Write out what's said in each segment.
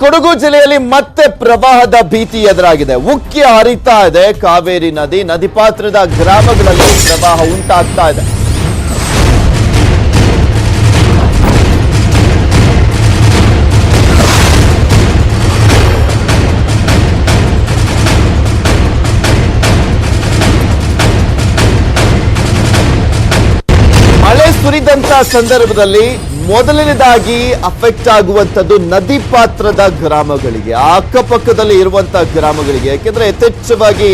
ಕೊಡಗು ಜಿಲ್ಲೆಯಲ್ಲಿ ಮತ್ತೆ ಪ್ರವಾಹದ ಭೀತಿ ಎದುರಾಗಿದೆ. ಉಕ್ಕಿ ಹರಿತಾ ಇದೆ. ಕಾವೇರಿ ನದಿ ನದಿ ಪಾತ್ರದ ಗ್ರಾಮಗಳಲ್ಲಿ ಪ್ರವಾಹ ಉಂಟಾಗ್ತಾ ಇದೆ. ಮಳೆ ಸುರಿದಂತ ಸಂದರ್ಭದಲ್ಲಿ ಮೊದಲನೇದಾಗಿ ಅಫೆಕ್ಟ್ ಆಗುವಂಥದ್ದು ನದಿ ಪಾತ್ರದ ಗ್ರಾಮಗಳಿಗೆ, ಅಕ್ಕಪಕ್ಕದಲ್ಲಿ ಇರುವಂತಹ ಗ್ರಾಮಗಳಿಗೆ. ಯಾಕೆಂದ್ರೆ ಯಥೇಚ್ಛವಾಗಿ,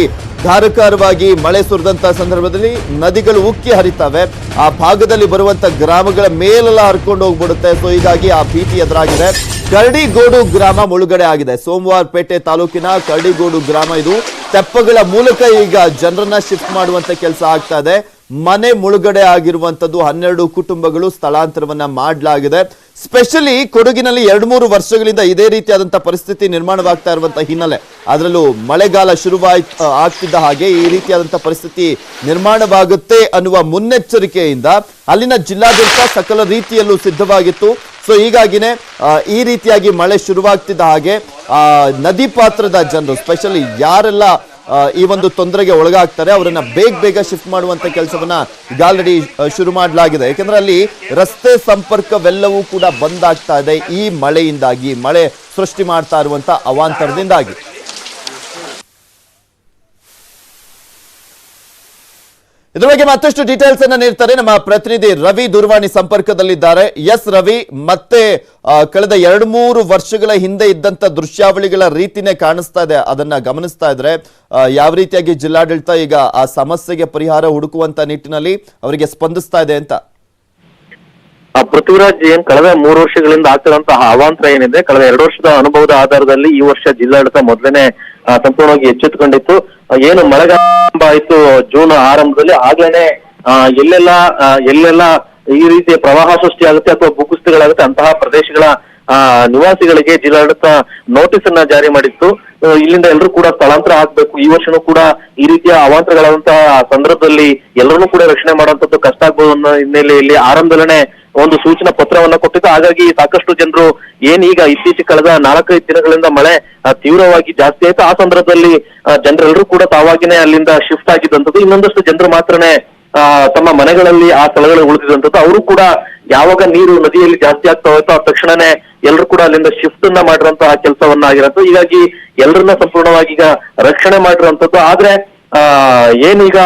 ಧಾರಕಾರವಾಗಿ ಮಳೆ ಸುರಿದಂತಹ ಸಂದರ್ಭದಲ್ಲಿ ನದಿಗಳು ಉಕ್ಕಿ ಹರಿತವೆ. ಆ ಭಾಗದಲ್ಲಿ ಬರುವಂತ ಗ್ರಾಮಗಳ ಮೇಲೆಲ್ಲ ಹರ್ಕೊಂಡು ಹೋಗ್ಬಿಡುತ್ತೆ. ಸೊ ಹೀಗಾಗಿ ಆ ಭೀತಿ ಎದುರಾಗಿದೆ. ಕರಡಿಗೋಡು ಗ್ರಾಮ ಮುಳುಗಡೆ ಆಗಿದೆ. ಸೋಮವಾರಪೇಟೆ ತಾಲೂಕಿನ ಕರಡಿಗೋಡು ಗ್ರಾಮ ಇದು. ತೆಪ್ಪಗಳ ಮೂಲಕ ಈಗ ಜನರನ್ನ ಶಿಫ್ಟ್ ಮಾಡುವಂತ ಕೆಲಸ ಆಗ್ತಾ ಇದೆ. ಮನೆ ಮುಳುಗಡೆ ಆಗಿರುವಂತದ್ದು ಹನ್ನೆರಡು ಕುಟುಂಬಗಳು ಸ್ಥಳಾಂತರವನ್ನ ಮಾಡಲಾಗಿದೆ. ಸ್ಪೆಷಲಿ ಕೊಡಗಿನಲ್ಲಿ ಎರಡು ಮೂರು ವರ್ಷಗಳಿಂದ ಇದೇ ರೀತಿಯಾದಂತಹ ಪರಿಸ್ಥಿತಿ ನಿರ್ಮಾಣವಾಗ್ತಾ ಇರುವಂತಹ ಹಿನ್ನೆಲೆ. ಅದರಲ್ಲೂ ಮಳೆಗಾಲ ಶುರುವಾಯ್ ಆಗ್ತಿದ್ದ ಹಾಗೆ ಈ ರೀತಿಯಾದಂತಹ ಪರಿಸ್ಥಿತಿ ನಿರ್ಮಾಣವಾಗುತ್ತೆ ಅನ್ನುವ ಮುನ್ನೆಚ್ಚರಿಕೆಯಿಂದ ಅಲ್ಲಿನ ಜಿಲ್ಲಾಡಳಿತ ಸಕಲ ರೀತಿಯಲ್ಲೂ ಸಿದ್ಧವಾಗಿತ್ತು. ಸೊ ಹೀಗಾಗಿನೇ ಈ ರೀತಿಯಾಗಿ ಮಳೆ ಶುರುವಾಗ್ತಿದ್ದ ಹಾಗೆ ನದಿ ಪಾತ್ರದ ಜನರು ಸ್ಪೆಷಲಿ ಯಾರೆಲ್ಲ ಈ ಒಂದು ತೊಂದರೆಗೆ ಒಳಗಾಗ್ತಾರೆ. ಅವರನ್ನ ಬೇಗ ಬೇಗ ಶಿಫ್ಟ್ ಮಾಡುವಂತ ಕೆಲಸವನ್ನ ಈಗ ಆಲ್ರೆಡಿ ಶುರು ಮಾಡಲಾಗಿದೆ. ಯಾಕಂದ್ರೆ ಅಲ್ಲಿ ರಸ್ತೆ ಸಂಪರ್ಕವೆಲ್ಲವೂ ಕೂಡ ಬಂದ್ ಆಗ್ತಾ ಇದೆ ಈ ಮಳೆಯಿಂದಾಗಿ. ಮಳೆ ಸೃಷ್ಟಿ ಮಾಡ್ತಾ ಇರುವಂತ ಅವಾಂತರದಿಂದಾಗಿ. ಇದ್ರ ಬಗ್ಗೆ ಮತ್ತಷ್ಟು ಡೀಟೇಲ್ಸ್ ಅನ್ನ ನೀಡ್ತಾರೆ ನಮ್ಮ ಪ್ರತಿನಿಧಿ ರವಿ ದೂರವಾಣಿ ಸಂಪರ್ಕದಲ್ಲಿದ್ದಾರೆ. ಎಸ್ ರವಿ, ಮತ್ತೆ ಕಳೆದ ಎರಡು ಮೂರು ವರ್ಷಗಳ ಹಿಂದೆ ಇದ್ದಂತ ದೃಶ್ಯಾವಳಿಗಳ ರೀತಿನೇ ಕಾಣಿಸ್ತಾ ಇದೆ. ಅದನ್ನ ಗಮನಿಸ್ತಾ ಇದ್ರೆ ಯಾವ ರೀತಿಯಾಗಿ ಜಿಲ್ಲಾಡಳಿತ ಈಗ ಆ ಸಮಸ್ಯೆಗೆ ಪರಿಹಾರ ಹುಡುಕುವಂತ ನಿಟ್ಟಿನಲ್ಲಿ ಅವರಿಗೆ ಸ್ಪಂದಿಸ್ತಾ ಇದೆ ಅಂತ. ಪೃಥ್ವಿರಾಜ್ ಏನ್ ಕಳೆದ ಮೂರು ವರ್ಷಗಳಿಂದ ಆಗ್ತಿರುವಂತಹ ಅವಾಂತರ ಏನಿದೆ, ಕಳೆದ ಎರಡು ವರ್ಷದ ಅನುಭವದ ಆಧಾರದಲ್ಲಿ ಈ ವರ್ಷ ಜಿಲ್ಲಾಡಳಿತ ಮೊದಲನೇ ಸಂಪೂರ್ಣವಾಗಿ ಎಚ್ಚೆತ್ತುಕೊಂಡಿತ್ತು. ಏನು ಮಳೆಗಾಲ ಆಯ್ತು, ಜೂನ್ ಆರಂಭದಲ್ಲಿ ಆಗ್ಲೇನೆ ಎಲ್ಲೆಲ್ಲ ಎಲ್ಲೆಲ್ಲ ಈ ರೀತಿಯ ಪ್ರವಾಹ ಸೃಷ್ಟಿ ಆಗುತ್ತೆ ಅಥವಾ ಭೂಕುಸಿತಗಳಾಗುತ್ತೆ ಅಂತಹ ಪ್ರದೇಶಗಳ ನಿವಾಸಿಗಳಿಗೆ ಜಿಲ್ಲಾಡಳಿತ ನೋಟಿಸ್ ಅನ್ನ ಜಾರಿ ಮಾಡಿತ್ತು. ಇಲ್ಲಿಂದ ಎಲ್ಲರೂ ಕೂಡ ಸ್ಥಳಾಂತರ ಆಗ್ಬೇಕು. ಈ ವರ್ಷನೂ ಕೂಡ ಈ ರೀತಿಯ ಅವಾಂತರಗಳಾದಂತಹ ಸಂದರ್ಭದಲ್ಲಿ ಎಲ್ಲರನ್ನೂ ಕೂಡ ರಕ್ಷಣೆ ಮಾಡುವಂತದ್ದು ಕಷ್ಟ ಆಗ್ಬೋದು ಅನ್ನೋ ಹಿನ್ನೆಲೆಯಲ್ಲಿ ಆರಂಭದಲ್ಲೇ ಒಂದು ಸೂಚನಾ ಪತ್ರವನ್ನ ಕೊಟ್ಟಿದ್ದು. ಹಾಗಾಗಿ ಸಾಕಷ್ಟು ಜನರು ಏನೀಗ ಈಗ ಇತ್ತೀಚೆಗೆ ಕಳೆದ ನಾಲ್ಕೈದು ದಿನಗಳಿಂದ ಮಳೆ ತೀವ್ರವಾಗಿ ಜಾಸ್ತಿ ಆಯ್ತು. ಆ ಸಂದರ್ಭದಲ್ಲಿ ಜನರೆಲ್ಲರೂ ಕೂಡ ತಾವಾಗಿನೇ ಅಲ್ಲಿಂದ ಶಿಫ್ಟ್ ಆಗಿದ್ದಂಥದ್ದು. ಇನ್ನೊಂದಷ್ಟು ಜನರು ಮಾತ್ರನೇ ತಮ್ಮ ಮನೆಗಳಲ್ಲಿ ಆ ಸ್ಥಳಗಳು ಉಳಿದಿದಂಥದ್ದು ಅವರು ಕೂಡ ಯಾವಾಗ ನೀರು ನದಿಯಲ್ಲಿ ಜಾಸ್ತಿ ಆಗ್ತಾ ಹೋಯ್ತೋ ಆ ತಕ್ಷಣನೇ ಎಲ್ಲರೂ ಕೂಡ ಅಲ್ಲಿಂದ ಶಿಫ್ಟ್ ಅನ್ನ ಮಾಡಿರುವಂತಹ ಕೆಲಸವನ್ನ ಆಗಿರೋದು ಹೀಗಾಗಿ ಎಲ್ಲರನ್ನ ಸಂಪೂರ್ಣವಾಗಿ ಈಗ ರಕ್ಷಣೆ ಮಾಡಿರುವಂತದ್ದು ಆದ್ರೆ ಆ ಏನೀಗ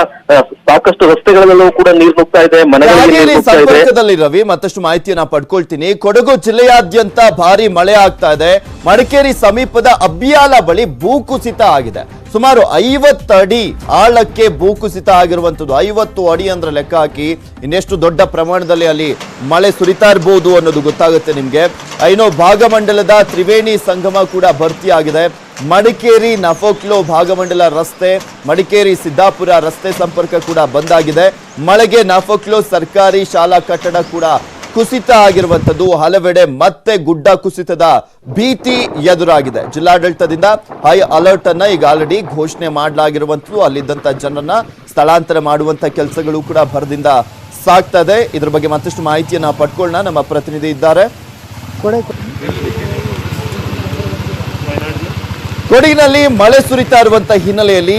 ಸಾಕಷ್ಟು ರಸ್ತೆಗಳಲ್ಲೂ ಕೂಡ ನೀರು ನುಗ್ತಾ ಇದೆ ಮನೆಗಳಲ್ಲಿ ನೀರು ಹಾಗೇನೆ ನುಗ್ತಾ ಇದೆ. ಸಂಪರ್ಕದಲ್ಲಿ ರವಿ ಮತ್ತಷ್ಟು ಮಾಹಿತಿಯನ್ನ ಪಡ್ಕೊಳ್ತೀನಿ. ಕೊಡಗು ಜಿಲ್ಲೆಯಾದ್ಯಂತ ಭಾರಿ ಮಳೆ ಆಗ್ತಾ ಇದೆ. ಮಡಿಕೇರಿ ಸಮೀಪದ ಅಬ್ಬಿಯಾಲ ಬಳಿ ಭೂಕುಸಿತ ಆಗಿದೆ. ಸುಮಾರು ಐವತ್ತು ಅಡಿ ಆಳಕ್ಕೆ ಭೂಕುಸಿತ ಆಗಿರುವಂಥದ್ದು ಐವತ್ತು ಅಡಿ ಅಂದ್ರೆ ಲೆಕ್ಕ ಹಾಕಿ ಇನ್ನೆಷ್ಟು ದೊಡ್ಡ ಪ್ರಮಾಣದಲ್ಲಿ ಅಲ್ಲಿ ಮಳೆ ಸುರಿತಾ ಇರಬಹುದು ಅನ್ನೋದು ಗೊತ್ತಾಗುತ್ತೆ ನಿಮ್ಗೆ. ಐನೋ ಭಾಗಮಂಡಲದ ತ್ರಿವೇಣಿ ಸಂಗಮ ಕೂಡ ಭರ್ತಿಯಾಗಿದೆ. ಮಡಿಕೇರಿ ನಫೋಕ್ಲೋ ಭಾಗಮಂಡಲ ರಸ್ತೆ, ಮಡಿಕೇರಿ ಸಿದ್ದಾಪುರ ರಸ್ತೆ ಸಂಪರ್ಕ ಕೂಡ ಬಂದಾಗಿದೆ ಮಳೆಗೆ ನಫೋಕ್ಲೋ ಸರ್ಕಾರಿ ಶಾಲಾ ಕಟ್ಟಡ ಕೂಡ ಕುಸಿತ ಆಗಿರುವಂತದ್ದು ಹಲವೆಡೆ ಮತ್ತೆ ಗುಡ್ಡ ಕುಸಿತದ ಭೀತಿ ಎದುರಾಗಿದೆ. ಜಿಲ್ಲಾಡಳಿತದಿಂದ ಹೈ ಅಲರ್ಟ್ ಅನ್ನ ಈಗ ಆಲ್ರೆಡಿ ಘೋಷಣೆ ಮಾಡಲಾಗಿರುವಂತದ್ದು. ಅಲ್ಲಿದ್ದಂತ ಜನರನ್ನ ಸ್ಥಳಾಂತರ ಮಾಡುವಂತ ಕೆಲಸಗಳು ಕೂಡ ಭರದಿಂದ ಸಾಗ್ತಾ ಇದೆ ಇದ್ರ ಬಗ್ಗೆ ಮತ್ತಷ್ಟು ಮಾಹಿತಿಯನ್ನ ಪಡ್ಕೊಳ್ಳೋಣ. ನಮ್ಮ ಪ್ರತಿನಿಧಿ ಇದ್ದಾರೆ. ಕೊಡಗಿನಲ್ಲಿ ಮಳೆ ಸುರಿತಾ ಇರುವಂತಹ ಹಿನ್ನೆಲೆಯಲ್ಲಿ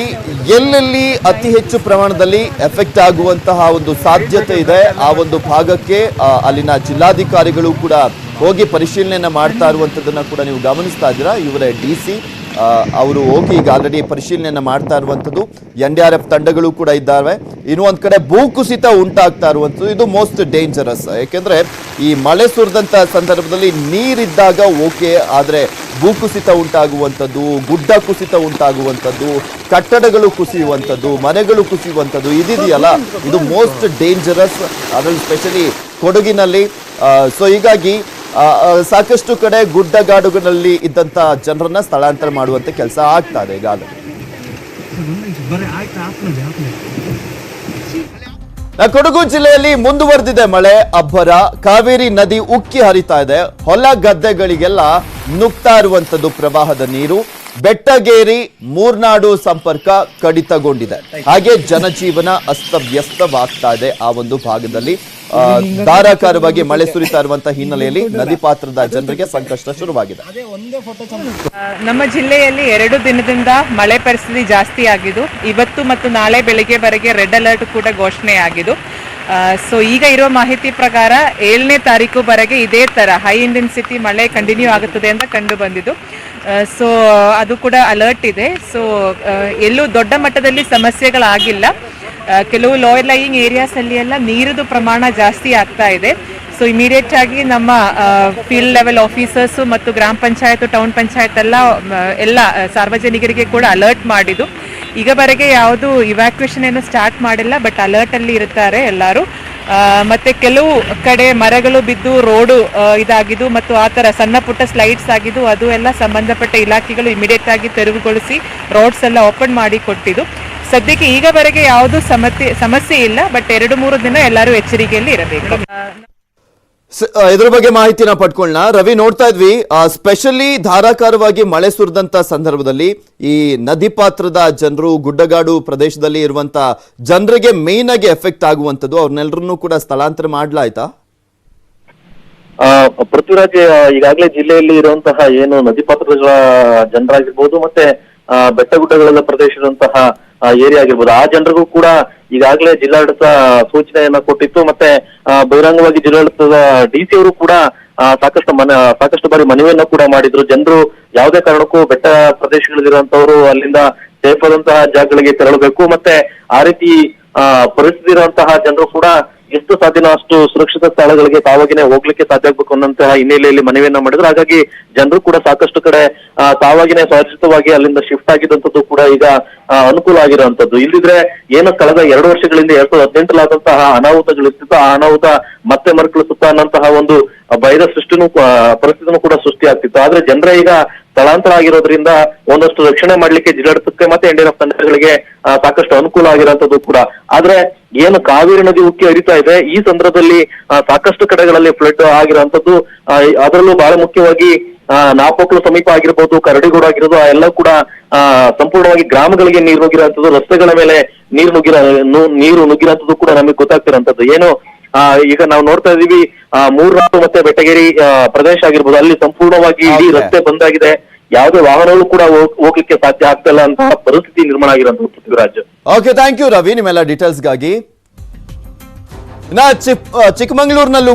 ಎಲ್ಲೆಲ್ಲಿ ಅತಿ ಹೆಚ್ಚು ಪ್ರಮಾಣದಲ್ಲಿ ಎಫೆಕ್ಟ್ ಆಗುವಂತಹ ಒಂದು ಸಾಧ್ಯತೆ ಇದೆ, ಆ ಒಂದು ಭಾಗಕ್ಕೆ ಅಲ್ಲಿನ ಜಿಲ್ಲಾಧಿಕಾರಿಗಳು ಕೂಡ ಹೋಗಿ ಪರಿಶೀಲನೆಯನ್ನು ಮಾಡ್ತಾ ಇರುವಂತದನ್ನ ಕೂಡ ನೀವು ಗಮನಿಸ್ತಾ ಇದ್ದೀರಾ? ಇವರೇ ಡಿ ಸಿ ಅವರು ಹೋಗಿ ಈಗ ಆಲ್ರೆಡಿ ಪರಿಶೀಲನೆಯನ್ನು ಮಾಡ್ತಾ ಇರುವಂಥದ್ದು ಎನ್ ಡಿ ಆರ್ ಎಫ್ ತಂಡಗಳು ಕೂಡ ಇದ್ದಾವೆ. ಇನ್ನು ಒಂದು ಕಡೆ ಭೂಕುಸಿತ ಉಂಟಾಗ್ತಾ ಇರುವಂಥದ್ದು ಇದು ಮೋಸ್ಟ್ ಡೇಂಜರಸ್ ಯಾಕೆಂದರೆ ಈ ಮಳೆ ಸುರಿದಂಥ ಸಂದರ್ಭದಲ್ಲಿ ನೀರಿದ್ದಾಗ ಓಕೆ ಆದ್ರೆ ಭೂಕುಸಿತ ಉಂಟಾಗುವಂಥದ್ದು ಗುಡ್ಡ ಕುಸಿತ ಉಂಟಾಗುವಂಥದ್ದು ಕಟ್ಟಡಗಳು ಕುಸಿಯುವಂಥದ್ದು ಮನೆಗಳು ಕುಸಿಯುವಂಥದ್ದು ಇದಿದೆಯಲ್ಲ? ಇದು ಮೋಸ್ಟ್ ಡೇಂಜರಸ್ ಅದರಲ್ಲಿ ಸ್ಪೆಷಲಿ ಕೊಡಗಿನಲ್ಲಿ. ಸೊ ಹೀಗಾಗಿ ಸಾಕಷ್ಟು ಕಡೆ ಗುಡ್ಡಗಾಡುಗಳಲ್ಲಿ ಇದ್ದಂಥ ಜನರನ್ನ ಸ್ಥಳಾಂತರ ಮಾಡುವಂಥ ಕೆಲಸ ಆಗ್ತಾ ಇದೆ ಈಗಾಗಲೇ. ಕೊಡಗು ಜಿಲ್ಲೆಯಲ್ಲಿ ಮುಂದುವರೆದಿದೆ ಮಳೆ, ಅಬ್ಬರ. ಕಾವೇರಿ ನದಿ ಉಕ್ಕಿ ಹರಿತಾ ಇದೆ. ಹೊಲ ಗದ್ದೆಗಳಿಗೆಲ್ಲ ನುಗ್ತಾ ಇರುವಂತದ್ದು ಪ್ರವಾಹದ ನೀರು. ಬೆಟ್ಟಗೇರಿ ಮೂರ್ನಾಡು ಸಂಪರ್ಕ ಕಡಿತಗೊಂಡಿದೆ. ಹಾಗೆ ಜನಜೀವನ ಅಸ್ತವ್ಯಸ್ತವಾಗ್ತಾ ಇದೆ ಆ ಒಂದು ಭಾಗದಲ್ಲಿ. ಧಾರಾಕಾರವಾಗಿ ಮಳೆ ಸುರಿತಾ ಇರುವಂತಹ ಹಿನ್ನೆಲೆಯಲ್ಲಿ ನದಿ ಪಾತ್ರದ ಜನರಿಗೆ ಸಂಕಷ್ಟ ಶುರುವಾಗಿದೆ. ನಮ್ಮ ಜಿಲ್ಲೆಯಲ್ಲಿ ಎರಡು ದಿನದಿಂದ ಮಳೆ ಪರಿಸ್ಥಿತಿ ಜಾಸ್ತಿ ಆಗಿದ್ದು ಇವತ್ತು ಮತ್ತು ನಾಳೆ ಬೆಳಿಗ್ಗೆವರೆಗೆ ರೆಡ್ ಅಲರ್ಟ್ ಕೂಡ ಘೋಷಣೆ ಆಗಿದ್ದು ಸೊ ಈಗ ಇರೋ ಮಾಹಿತಿ ಪ್ರಕಾರ ಏಳನೇ ತಾರೀಕುವರೆಗೆ ಇದೇ ತರ ಹೈ ಇಂಟೆನ್ಸಿಟಿ ಮಳೆ ಕಂಟಿನ್ಯೂ ಆಗುತ್ತದೆ ಅಂತ ಕಂಡು ಬಂದಿದ್ದು. ಸೊ ಅದು ಕೂಡ ಅಲರ್ಟ್ ಇದೆ. ಸೊ ಎಲ್ಲೂ ದೊಡ್ಡ ಮಟ್ಟದಲ್ಲಿ ಸಮಸ್ಯೆಗಳಾಗಿಲ್ಲ. ಕೆಲವು ಲೋಯರ್ ಲೈಯಿಂಗ್ ಏರಿಯಾಸ್ ಅಲ್ಲಿ ಎಲ್ಲ ನೀರಿದು ಪ್ರಮಾಣ ಜಾಸ್ತಿ ಆಗ್ತಾ ಇದೆ. ಸೊ ಇಮಿಡಿಯೇಟ್ ಆಗಿ ನಮ್ಮ ಫೀಲ್ಡ್ ಲೆವೆಲ್ ಆಫೀಸರ್ಸು ಮತ್ತು ಗ್ರಾಮ ಪಂಚಾಯತ್ ಟೌನ್ ಪಂಚಾಯತ್ ಎಲ್ಲ ಎಲ್ಲ ಸಾರ್ವಜನಿಕರಿಗೆ ಕೂಡ ಅಲರ್ಟ್ ಮಾಡಿದ್ದು. ಈಗವರೆಗೆ ಯಾವುದು ಇವ್ಯಾಕ್ಯುಯೇಷನ್ ಏನು ಸ್ಟಾರ್ಟ್ ಮಾಡಿಲ್ಲ ಬಟ್ ಅಲರ್ಟ್ ಅಲ್ಲಿ ಇರುತ್ತಾರೆ ಎಲ್ಲರೂ. ಮತ್ತೆ ಕೆಲವು ಕಡೆ ಮರಗಳು ಬಿದ್ದು ರೋಡು ಇದಾಗಿದ್ದು ಮತ್ತು ಆ ಥರ ಸಣ್ಣ ಪುಟ್ಟ ಸ್ಲೈಡ್ಸ್ ಆಗಿದ್ದು ಅದು ಎಲ್ಲ ಸಂಬಂಧಪಟ್ಟ ಇಲಾಖೆಗಳು ಇಮಿಡಿಯೇಟ್ ಆಗಿ ತೆರವುಗೊಳಿಸಿ ರೋಡ್ಸ್ ಎಲ್ಲ ಓಪನ್ ಮಾಡಿ ಕೊಟ್ಟಿದ್ದು. ಸದ್ಯಕ್ಕೆ ಈಗವರೆಗೆ ಯಾವುದು ಸಮಸ್ಯೆ ಸಮಸ್ಯೆ ಇಲ್ಲ ಬಟ್ ಎರಡು ಮೂರು ದಿನ ಎಲ್ಲರೂ ಎಚ್ಚರಿಕೆಯಲ್ಲಿ ಇರಬೇಕು. ಇದ್ರ ಬಗ್ಗೆ ಮಾಹಿತಿನ ಪಡ್ಕೊಳ್ಳೋಣ. ರವಿ, ನೋಡ್ತಾ ಇದ್ವಿ. ಸ್ಪೆಷಲಿ ಧಾರಾಕಾರವಾಗಿ ಮಳೆ ಸುರಿದಂತ ಸಂದರ್ಭದಲ್ಲಿ ಈ ನದಿ ಪಾತ್ರದ ಜನರು, ಗುಡ್ಡಗಾಡು ಪ್ರದೇಶದಲ್ಲಿ ಇರುವಂತ ಜನರಿಗೆ ಮೇನ್ ಆಗಿ ಎಫೆಕ್ಟ್ ಆಗುವಂತದ್ದು ಅವ್ರನ್ನೆಲ್ಲರನ್ನೂ ಕೂಡ ಸ್ಥಳಾಂತರ ಮಾಡ್ಲಾಯ್ತಾ? ಪೃಥ್ವಿರಾಜ್ ಈಗಾಗಲೇ ಜಿಲ್ಲೆಯಲ್ಲಿ ಇರುವಂತಹ ಏನು ನದಿ ಪಾತ್ರಗಳ ಜನರಾಗಿರ್ಬೋದು ಮತ್ತೆ ಬೆಟ್ಟ ಗುಡ್ಡಗಳೆಲ್ಲ ಪ್ರದೇಶದಂತಹ ಏರಿಯಾ ಆಗಿರ್ಬೋದು, ಆ ಜನರಿಗೂ ಕೂಡ ಈಗಾಗಲೇ ಜಿಲ್ಲಾಡಳಿತ ಸೂಚನೆಯನ್ನ ಕೊಟ್ಟಿತ್ತು. ಮತ್ತೆ ಬಹಿರಂಗವಾಗಿ ಜಿಲ್ಲಾಡಳಿತದ ಡಿ ಸಿ ಅವರು ಕೂಡ ಸಾಕಷ್ಟು ಮನ, ಸಾಕಷ್ಟು ಬಾರಿ ಮನವಿಯನ್ನ ಕೂಡ ಮಾಡಿದ್ರು. ಜನರು ಯಾವುದೇ ಕಾರಣಕ್ಕೂ ಬೆಟ್ಟ ಪ್ರದೇಶಗಳಲ್ಲಿರುವಂತವರು ಅಲ್ಲಿಂದ ಸೇಫ್ ಆದಂತಹ ಜಾಗಗಳಿಗೆ ತೆರಳಬೇಕು. ಮತ್ತೆ, ಆ ರೀತಿ ಪರಿಸ್ಥಿತಿ ಇರುವಂತಹ ಜನರು ಕೂಡ ಎಷ್ಟು ಸಾಧ್ಯನೋ ಅಷ್ಟು ಸುರಕ್ಷಿತ ಸ್ಥಳಗಳಿಗೆ ತಾವಾಗಿನೇ ಹೋಗ್ಲಿಕ್ಕೆ ಸಾಧ್ಯ ಆಗ್ಬೇಕು ಅನ್ನೋಂತಹ ಹಿನ್ನೆಲೆಯಲ್ಲಿ ಮನವಿಯನ್ನ ಮಾಡಿದ್ರು. ಹಾಗಾಗಿ ಜನರು ಕೂಡ ಸಾಕಷ್ಟು ಕಡೆ ತಾವಾಗಿನೇ ಸುರಕ್ಷಿತವಾಗಿ ಅಲ್ಲಿಂದ ಶಿಫ್ಟ್ ಆಗಿದಂತದ್ದು ಕೂಡ ಈಗ ಅನುಕೂಲ ಆಗಿರುವಂತದ್ದು ಇಲ್ಲಿದ್ರೆ ಏನು ಕಳೆದ ಎರಡು ವರ್ಷಗಳಿಂದ ಎರಡ್ ಸಾವಿರದ ಹದಿನೆಂಟಲಾದಂತಹ ಅನಾಹುತಗಳಿರ್ತಿತ್ತು ಆ ಅನಾಹುತ ಮತ್ತೆ ಮರುಕಳಿಸುತ್ತಾ ಅನ್ನಂತಹ ಒಂದು ಭಯದ ಸೃಷ್ಟಿನೂ ಪರಿಸ್ಥಿತಿನೂ ಕೂಡ ಸೃಷ್ಟಿ ಆಗ್ತಿತ್ತು ಆದ್ರೆ ಜನರೇ ಈಗ ಸ್ಥಳಾಂತರ ಆಗಿರೋದ್ರಿಂದ ಒಂದಷ್ಟು ರಕ್ಷಣೆ ಮಾಡ್ಲಿಕ್ಕೆ ಜಿಲ್ಲಾಡಳಿತಕ್ಕೆ ಮತ್ತೆ ಎನ್ ಎಫ್ ತಂಡಗಳಿಗೆ ಸಾಕಷ್ಟು ಅನುಕೂಲ ಆಗಿರುವಂತದ್ದು ಕೂಡ. ಆದ್ರೆ ಏನು ಕಾವೇರಿ ನದಿ ಉಕ್ಕಿ ಹರಿತಾ ಇದೆ, ಈ ಸಂದರ್ಭದಲ್ಲಿ ಸಾಕಷ್ಟು ಕಡೆಗಳಲ್ಲಿ ಫ್ಲಡ್ ಆಗಿರುವಂತದ್ದು ಅದರಲ್ಲೂ ಬಹಳ ಮುಖ್ಯವಾಗಿ ನಾಪೋಕ್ಲು ಸಮೀಪ ಆಗಿರ್ಬೋದು, ಕರಡಿಗೋಡು ಆಗಿರೋದು, ಆ ಎಲ್ಲ ಕೂಡ ಸಂಪೂರ್ಣವಾಗಿ ಗ್ರಾಮಗಳಿಗೆ ನೀರು ನುಗ್ಗಿರುವಂತದ್ದು ರಸ್ತೆಗಳ ಮೇಲೆ ನೀರು ನುಗ್ಗಿರ ನೀರು ನುಗ್ಗಿರುವಂತದ್ದು ಕೂಡ ನಮಗೆ ಗೊತ್ತಾಗ್ತಿರೋಂಥದ್ದು. ಏನು ಈಗ ನಾವು ನೋಡ್ತಾ ಇದೀವಿ ಮೂರ್ನಾಡು ಮತ್ತೆ ಬೆಟ್ಟಗೇರಿ ಪ್ರದೇಶ ಆಗಿರ್ಬೋದು ಅಲ್ಲಿ ಸಂಪೂರ್ಣವಾಗಿ ಇಡೀ ರಸ್ತೆ ರಸ್ತೆ ಬಂದಾಗಿದೆ ಯಾವುದೇ ವಾಹನಗಳು ಕೂಡ ಹೋಗ್- ಹೋಗ್ಲಿಕ್ಕೆ ಸಾಧ್ಯ ಆಗ್ತಾ ಅಂತ ಅಂತಹ ಪರಿಸ್ಥಿತಿ ನಿರ್ಮಾಣ ಆಗಿರೋದು Prithviraj okay thank you Ravi. ನಿಮ್ಮೆಲ್ಲ ಡೀಟೇಲ್ಸ್ಗಾಗಿ ನಾ ಚಿಕ್ ಚಿಕ್ಕಮಂಗ್ಳೂರಿನಲ್ಲೂ